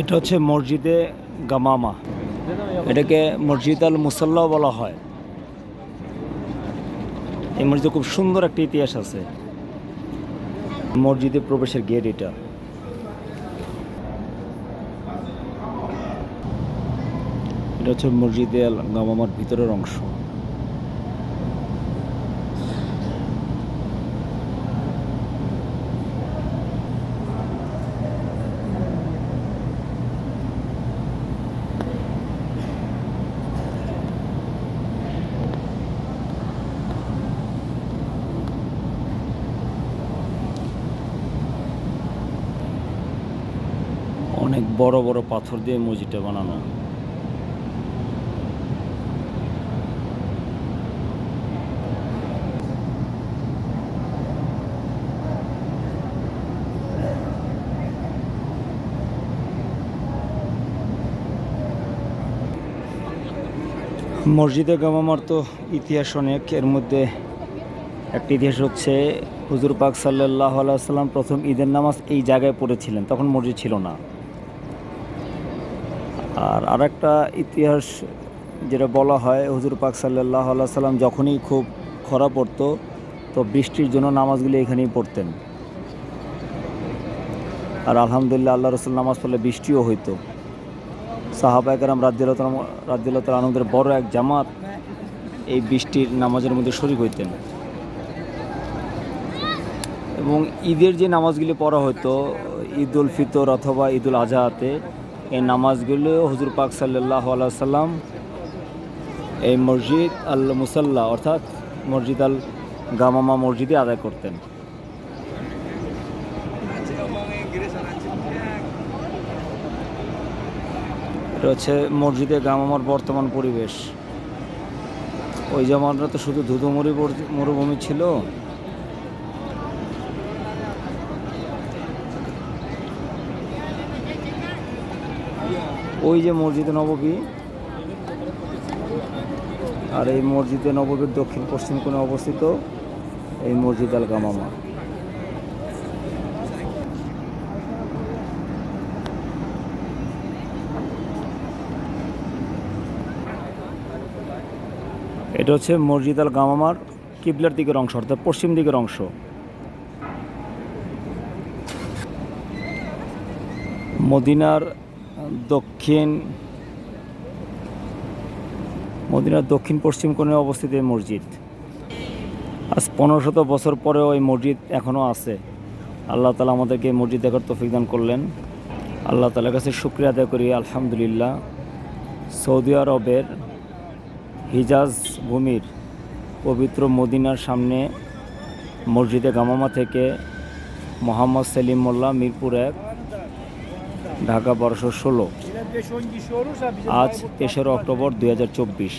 এটা হচ্ছে মসজিদে গামামা। এটাকে মসজিদ আল মুসাল্লাহ বলা হয়। এই মসজিদে খুব সুন্দর একটা ইতিহাস আছে। মসজিদে প্রবেশের গেট এটা। এটা হচ্ছে মসজিদে গামামার ভিতরের অংশ। অনেক বড় বড় পাথর দিয়ে মসজিদটা বানানো। মসজিদে গামামার তো ইতিহাস অনেক। এর মধ্যে একটি ইতিহাস হচ্ছে হুজুর পাক সাল্লাহ সাল্লাম প্রথম ঈদের নামাজ এই জায়গায় পড়েছিলেন, তখন মসজিদ ছিল না। আর আরেকটা ইতিহাস যেটা বলা হয়, হুজুর পাক সাল্লাহ সাল্লাম যখনই খুব খরা পড়তো, তো বৃষ্টির জন্য নামাজগুলি এখানেই পড়তেন। আর আলহামদুলিল্লাহ আল্লাহ রসুল নামাজ পড়লে বৃষ্টিও হইতো। সাহাবায়করাম রাজ্যুল্লাহ রাজ্যুল্লাহ আনন্দের বড় এক জামাত এই বৃষ্টির নামাজের মধ্যে শরিক হইতেন। এবং ঈদের যে নামাজগুলি পড়া হতো ঈদ উল ফিতর অথবা ঈদ উল আজহাতে, এই নামাজগুলো হুজুর পাক সাল্লাহ সাল্লাম এই মসজিদ আল মুসাল্লা অর্থাৎ মসজিদ আল গামামা মসজিদে আদায় করতেন। এটা হচ্ছে মসজিদে গামামার বর্তমান পরিবেশ। ওই জামানরা তো শুধু ধুধুমুড়ি মরুভূমি ছিল। ওই যে মসজিদে নববী আর এই মসজিদে নববীর দক্ষিণ পশ্চিম কোণে অবস্থিত এই মসজিদ আল গামামা এটা হচ্ছে মসজিদ আল গামামার কিবলার দিকের অংশ, অর্থাৎ পশ্চিম দিকের অংশ। মদিনার দক্ষিণ মদিনার দক্ষিণ পশ্চিম কোণে অবস্থিত এই মসজিদ। আজ পনেরো শত বছর পরেও এই মসজিদ এখনও আছে। আল্লাহ তালা আমাদেরকে এই মসজিদ দেখার তৌফিক দান করলেন। আল্লাহ তালার কাছে শুক্রিয়া আদায় করি, আলহামদুলিল্লাহ। সৌদি আরবের হিজাজ ভূমির পবিত্র মদিনার সামনে মসজিদে গামামা থেকে মোহাম্মদ সেলিম মোল্লা, মিরপুর এক, ঢাকা বারোশো ষোলো। আজ তেসরা অক্টোবর দু হাজার চব্বিশ।